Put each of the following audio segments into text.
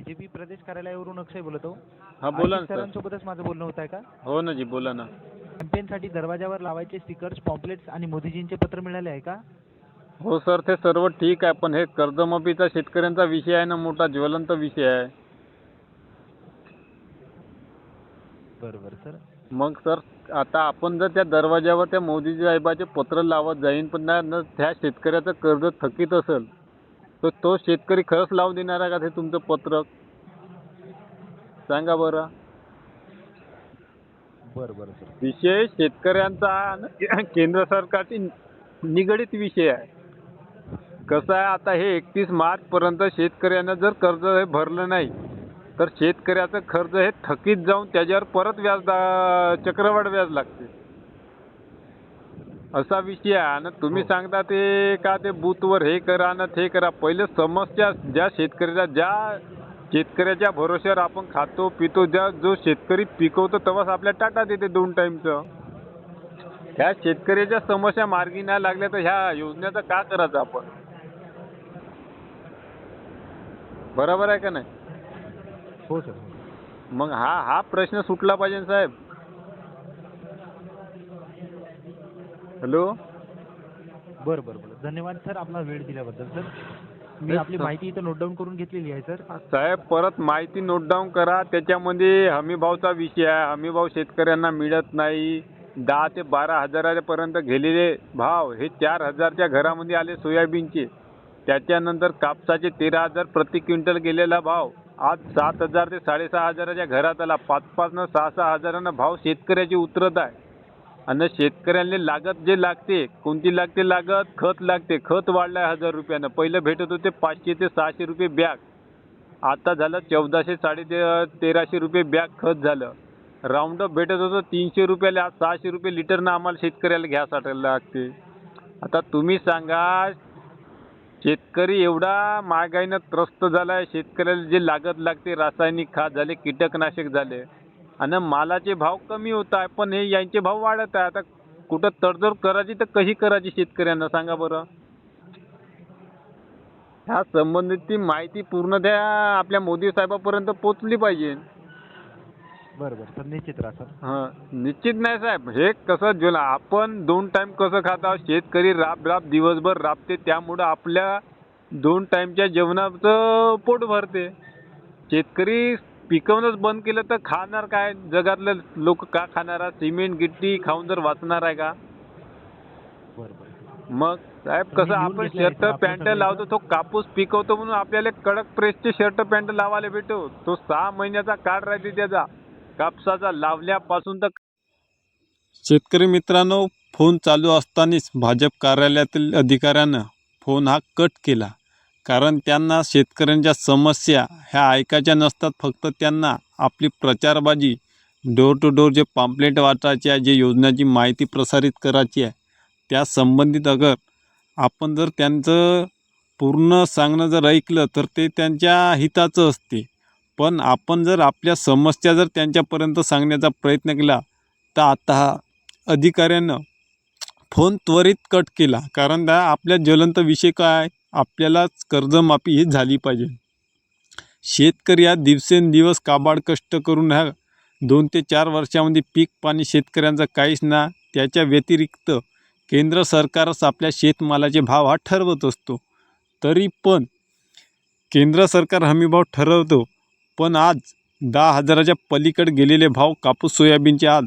BJP प्रदेश कार्यालयावरून अक्षय बोलतो हा. बोला ना आशिष सर. सरांसोबतच माझं बोलणं होत आहे का? हो ना जी बोला ना. कॅम्पेनसाठी दरवाजावर लावायचे स्टिकर्स पॉम्पलेट्स आणि मोदीजींचे पत्र मिळाले आहे का? हो सर ते सर्व ठीक आहे पण हे कर्जमाफीचा शेतकऱ्यांचा विषय आहे ना मोठा ज्वलंत विषय आहे. बरं बरं सर. मग सर आता आपण जर त्या दरवाजावर त्या मोदी साहेबाचे पत्र लावत जाईन पण ना न त्या शेतकऱ्याचं कर्ज थकीत असेल तर तो शेतकरी खरंच लावून देणार आहे का ते तुमचं पत्रक सांगा बरं. बरं बरं सर. विषय शेतकऱ्यांचा आणि केंद्र सरकारशी निगडीत विषय आहे. कसं आहे आता हे एकतीस मार्चपर्यंत शेतकऱ्यानं जर कर्ज हे भरलं नाही तर शेतकऱ्याचं कर्ज हे थकीत जाऊन त्याच्यावर परत व्याज चक्रवाढ व्याज लागते. असा विषय आहे. आणि तुम्ही हो. सांगता ते का ते बूथवर हे करा ना ते करा. पहिले समस्या ज्या शेतकऱ्याच्या ज्या शेतकऱ्याच्या भरोश्यावर आपण खातो पितो ज्या जो शेतकरी पिकवतो तेव्हाच आपल्या टाटा देते दोन टाईमचं ह्या शेतकऱ्याच्या समस्या मार्गी नाही लागल्या तर ह्या योजनेचं का करायचं आपण? बरोबर आहे का नाही? हो सर. मग हा हा प्रश्न सुटला पाहिजे ना साहेब. हॅलो? बरं बरं बरं. धन्यवाद सर आपला वेळ दिल्याबद्दल सर. मी आपली. माहिती इथं नोट डाऊन करून घेतलेली आहे सर. साहेब परत माहिती नोट डाऊन करा. त्याच्यामध्ये हमीभावचा विषय आहे. हमीभाव शेतकऱ्यांना मिळत नाही. दहा ते बारा हजारापर्यंत गेलेले भाव हे चार हजारच्या घरामध्ये आले सोयाबीनचे. त्याच्यानंतर कापसाचे तेरा हजार प्रति क्विंटल गेलेला भाव. आज सात हजार ते साडेसहा हजाराच्या घरात आला. पाच पाच न सहा सहा हजारांना भाव शेतकऱ्याची उतरत आहे. आणि शेतकऱ्यांना लागत जे लागते कोणती लागते लागत? खत लागते. खत वाढलं आहे हजार रुपयानं. पहिलं भेटत होते पाचशे ते सहाशे रुपये बॅग. आता झालं चौदाशे साडे ते तेराशे रुपये बॅग खत झालं. राऊंडअप भेटत होतं तीनशे रुपयाला आज सहाशे रुपये लिटरनं आम्हाला शेतकऱ्याला घ्यासाठी लागते. आता तुम्ही सांगा शेतकरी एवढा महागाईनं त्रस्त झाला आहे शेतकऱ्याला जे लागत लागते रासायनिक खाद झाले कीटकनाशक झाले आणि मालाचे भाव कमी होत आहे पण हे यांचे भाव वाढत आहे. आता कुठं तडजोड करायची तर कशी करायची शेतकऱ्यांना? सांगा बरं. ह्या संबंधित ती माहिती पूर्ण त्या आपल्या मोदी साहेबापर्यंत पोचली पाहिजे. बरं बरं. सर निश्चित राहा सर. हां निश्चित नाही साहेब. हे कसं जेवण आपण दोन टाईम कसं खात आहोत? शेतकरी राब राब दिवसभर राबते त्यामुळं आपल्या दोन टाईमच्या जेवणाचं पोट भरते. शेतकरी पिकवणंच बंद केलं तर खाणार काय? जगातले लोक का खाणार? आहे सिमेंट गिट्टी खाऊन जर वाचणार आहे का? मग साहेब कसं आपण शर्ट पॅन्ट लावतो तो कापूस पिकवतो म्हणून आपल्याला कडक प्रेसचे शर्ट पॅन्ट लावायला भेटो. तो सहा महिन्याचा काळ राहते त्याचा. कापसाचा लावल्यापासून तर शेतकरी मित्रांनो फोन चालू असतानाच भाजप कार्यालयातील अधिकाऱ्यानं फोन हा कट केला. कारण त्यांना शेतकऱ्यांच्या समस्या ह्या ऐकायच्या नसतात. फक्त त्यांना आपली प्रचारबाजी डोर टू डोर जे पाम्पलेट वाचायचे आहे जे योजनाची माहिती प्रसारित करायची आहे त्या संबंधित अगर आपण जर त्यांचं पूर्ण सांगणं जर ऐकलं तर ते त्यांच्या हिताचं असते. पण आपण जर आपल्या समस्या जर त्यांच्यापर्यंत सांगण्याचा प्रयत्न केला तर आता हा अधिकाऱ्यानं फोन त्वरित कट केला. कारण त्या आपल्या ज्वलंत विषय काय? आपल्यालाच कर्जमाफी ही झाली पाहिजे. शेतकरी हा दिवसेंदिवस काबाड कष्ट करून ह्या दोन ते चार वर्षामध्ये पीक पाणी शेतकऱ्यांचा काहीच ना त्याच्या व्यतिरिक्त केंद्र सरकारच आपल्या शेतमालाचे भाव हा ठरवत असतो. तरी पण केंद्र सरकार हमीभाव ठरवतो पण आज दहा हजाराच्या पलीकडे गेलेले भाव कापूस सोयाबीनचे आज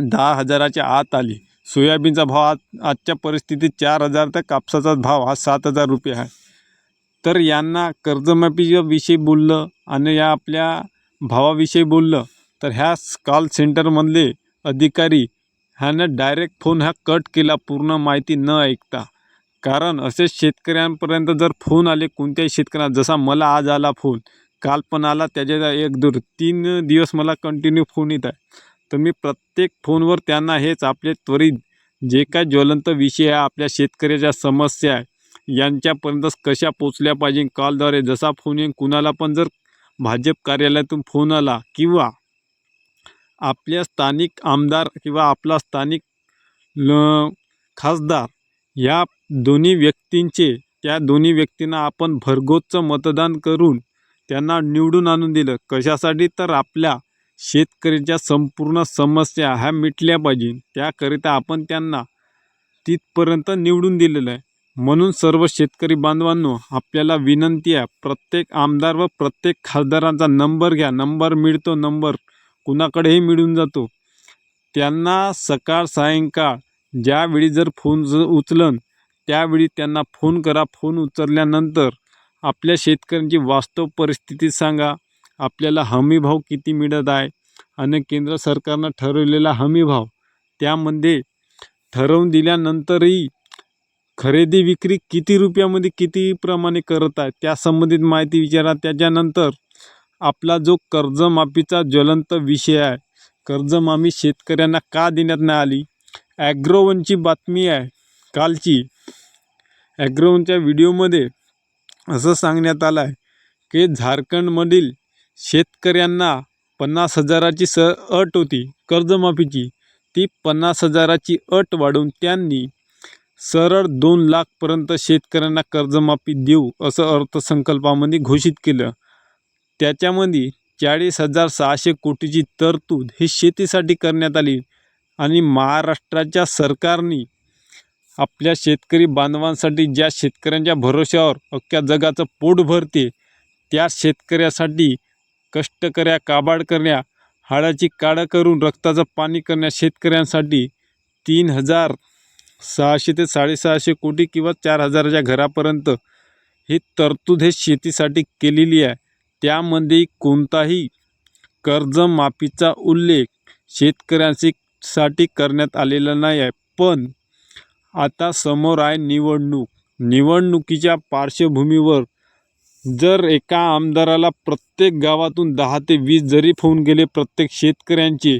दहा हजाराच्या आत आले. सोयाबीनचा भाव आज आजच्या परिस्थितीत चार हजार तर कापसाचा भाव हा सात हजार रुपये आहे. तर यांना कर्जमाफीच्या विषयी बोललं आणि या आपल्या भावाविषयी बोललं तर ह्या कॉल सेंटरमधले अधिकारी ह्यानं डायरेक्ट फोन हा कट केला पूर्ण माहिती न ऐकता. कारण असे शेतकऱ्यांपर्यंत जर फोन आले कोणत्याही शेतकऱ्यांना जसा मला आज आला फोन काल पण आला त्याच्या एक दूर तीन दिवस मला कंटिन्यू फोन येत आहे. तर मी प्रत्येक फोनवर त्यांना हेच आपले त्वरित जे काय ज्वलंत विषय आहे आपल्या शेतकऱ्याच्या समस्या आहे यांच्यापर्यंत कशा पोचल्या पाहिजे कॉलद्वारे जसा फोन येईन कुणाला पण जर भाजप कार्यालयातून फोन आला किंवा आपल्या स्थानिक आमदार किंवा आपला स्थानिक ल खासदार या दोन्ही व्यक्तींचे त्या दोन्ही व्यक्तींना आपण भरघोसचं मतदान करून त्यांना निवडून आणून दिलं. कशासाठी? तर आपल्या शेतकऱ्याच्या संपूर्ण समस्या ह्या मिटल्या पाहिजे. त्याकरिता आपण त्यांना तिथपर्यंत निवडून दिलेलं आहे. म्हणून सर्व शेतकरी बांधवांनो आपल्याला विनंती आहे प्रत्येक आमदार व प्रत्येक खासदारांचा नंबर घ्या. नंबर मिळतो नंबर कुणाकडेही मिळून जातो. त्यांना सकाळ सायंकाळ ज्यावेळी जर फोन ज उचलन त्यावेळी त्यांना फोन करा. फोन उचलल्यानंतर आपल्या शेतकऱ्यांची वास्तव परिस्थिती सांगा. आपल्याला हमीभाव किती मिळत आहे आणि केंद्र सरकारनं ठरवलेला हमीभाव त्यामध्ये ठरवून दिल्यानंतरही खरेदी विक्री किती रुपयामध्ये किती प्रमाणे करत आहे त्या संबंधित माहिती विचारा. त्याच्यानंतर आपला जो कर्जमाफीचा ज्वलंत विषय आहे कर्जमाफी शेतकऱ्यांना का देण्यात नाही आली? ॲग्रोवनची बातमी आहे कालची. ॲग्रोवनच्या व्हिडिओमध्ये असं सांगण्यात आलं आहे की झारखंडमधील शेतकऱ्यांना पन्नास हजाराची स अट होती कर्जमाफीची. ती पन्नास हजाराची अट वाढवून त्यांनी सरळ दोन लाखपर्यंत शेतकऱ्यांना कर्जमाफी देऊ असं अर्थसंकल्पामध्ये घोषित केलं. त्याच्यामध्ये चाळीस हजार सहाशे कोटीची तरतूद ही शेतीसाठी करण्यात आली आणि महाराष्ट्राच्या सरकारने आपल्या शेतकरी बांधवांसाठी ज्या शेतकऱ्यांच्या भरोश्यावर अख्ख्या जगाचं पोट भरते त्या शेतकऱ्यासाठी कष्टकऱ्या काबाड करण्या हाडाची काळं करून रक्ताचं पाणी करण्या शेतकऱ्यांसाठी तीन हजार सहाशे ते साडेसहाशे कोटी किंवा चार हजाराच्या घरापर्यंत ही तरतूद हे शेतीसाठी केलेली आहे. त्यामध्ये कोणताही कर्जमाफीचा उल्लेख शेतकऱ्यांशी साठी करण्यात आलेला नाही आहे. पण आता समोर आहे निवडणूक. निवडणुकीच्या पार्श्वभूमीवर जर एका आमदाराला प्रत्येक गावातून दहा ते वीस जरी फोन गेले प्रत्येक शेतकऱ्यांचे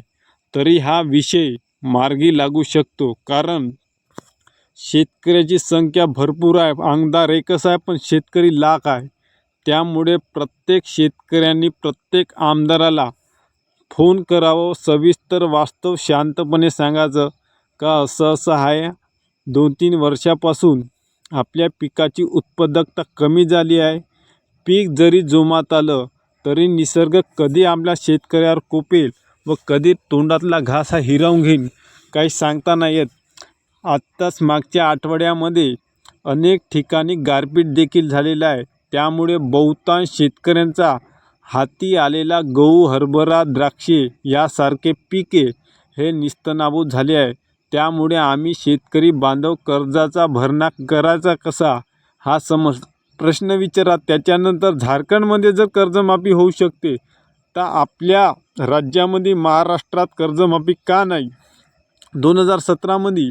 तरी हा विषय मार्गी लागू शकतो. कारण शेतकऱ्याची संख्या भरपूर आहे. आमदार एकच आहे पण शेतकरी लाख आहे. त्यामुळे प्रत्येक शेतकऱ्यांनी प्रत्येक आमदाराला फोन करावं. सविस्तर वास्तव शांतपणे सांगायचं का असं असं आहे. दोन तीन वर्षापासून आपल्या पिकाची उत्पादकता कमी झाली आहे. पीक जरी जोमात आलं तरी निसर्ग कधी आपल्या शेतकऱ्यावर कोपेल व कधी तोंडातला घास हा हिरावून घेईन काही सांगता नाही येत. आत्ताच मागच्या आठवड्यामध्ये अनेक ठिकाणी गारपीट देखील झालेला आहे. त्यामुळे बहुतांश शेतकऱ्यांचा हाती आलेला गहू हरभरा द्राक्षे यासारखे पिके हे निस्तनाबूत झाले आहे. त्यामुळे आम्ही शेतकरी बांधव कर्जाचा भरणा करायचा कसा हा समज प्रश्न विचारा त्याच्यानंतर झारखंडमध्ये जर कर्जमाफी होऊ शकते तर आपल्या राज्यामध्ये महाराष्ट्रात कर्जमाफी का नाही? दोन हजार सतरामध्ये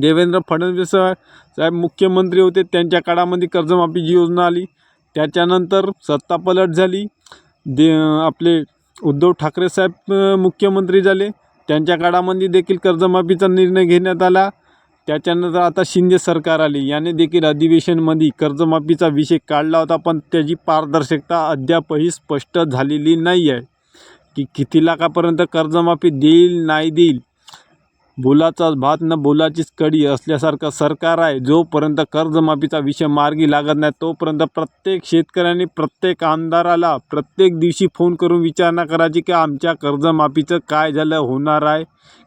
देवेंद्र फडणवीस साहेब मुख्यमंत्री होते. त्यांच्या काळामध्ये कर्जमाफीची योजना आली त्याच्यानंतर सत्तापलट झाली. दे आपले उद्धव ठाकरे साहेब मुख्यमंत्री झाले. त्यांच्या काळामध्ये देखील कर्जमाफीचा निर्णय घेण्यात आला. त्याच्यानंतर आता शिंदे सरकार आली. याने देखील अधिवेशनमध्ये कर्जमाफीचा विषय काढला होता पण त्याची पारदर्शकता अद्यापही स्पष्ट झालेली नाही आहे की किती लाखापर्यंत कर्जमाफी देईल नाही देईल बोलाचाच भात न बोलाचीच कडी असल्यासारखं सरकार आहे. जोपर्यंत कर्जमाफीचा विषय मार्गी लागत नाही तोपर्यंत प्रत्येक शेतकऱ्याने प्रत्येक आमदाराला प्रत्येक दिवशी फोन करून विचारणा करायची की आमच्या कर्जमाफीचं काय झालं होणार आहे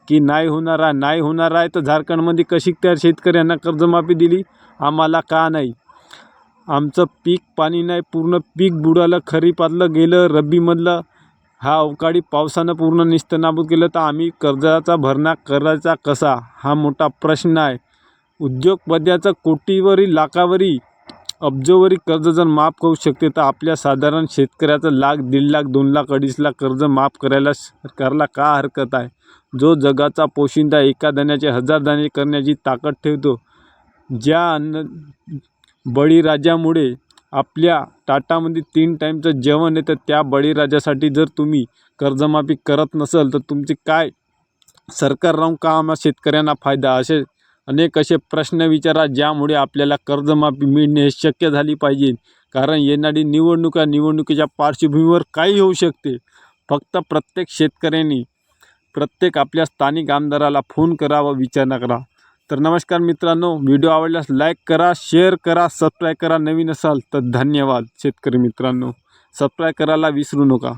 की नाही होणार आहे नाही होणार आहे तर झारखंडमध्ये कशी त्या शेतकऱ्यांना कर्जमाफी दिली? आम्हाला का नाही? आमचं पीक पाणी नाही पूर्ण पीक बुडालं खरीपातलं गेलं रब्बीमधलं हा अवकाळी पावसानं पूर्ण निस्तनाबूत केलं तर आम्ही कर्जाचा भरणा करायचा कसा? हा मोठा प्रश्न आहे. उद्योगपद्याचं कोटीवरी लाखावरी अब्जोवरी कर्ज जर माफ करू शकते तर आपल्या साधारण शेतकऱ्याचं लाख दीड लाख दोन लाख अडीच लाख कर्ज माफ करायला सरकारला का हरकत आहे? जो जगाचा पोशिंदा एका दाण्याचे हजार दाणे करण्याची ताकद ठेवतो. ज्या अन्न बळीराजामुळे आपल्या ताटामध्ये तीन टाईमचं जेवण येतं त्या बळीराजासाठी जर तुम्ही कर्जमाफी करत नसाल तर तुमचे काय सरकार राहून का आम्हा शेतकऱ्यांना फायदा? असे अनेक असे प्रश्न विचारा ज्यामुळे आपल्याला कर्जमाफी मिळणे शक्य झाली पाहिजे. कारण येणारी निवडणुका निवडणुकीच्या पार्श्वभूमीवर काही होऊ शकते. फक्त प्रत्येक शेतकऱ्यांनी प्रत्येक आपल्या स्थानिक आमदाराला फोन करा व विचारणा करा. तर नमस्कार मित्रांनो व्हिडिओ आवडल्यास लाईक करा शेअर करा सबस्क्राईब करा. नवीन असाल तर धन्यवाद शेतकरी मित्रांनो. सबस्क्राईब करायला विसरू नका.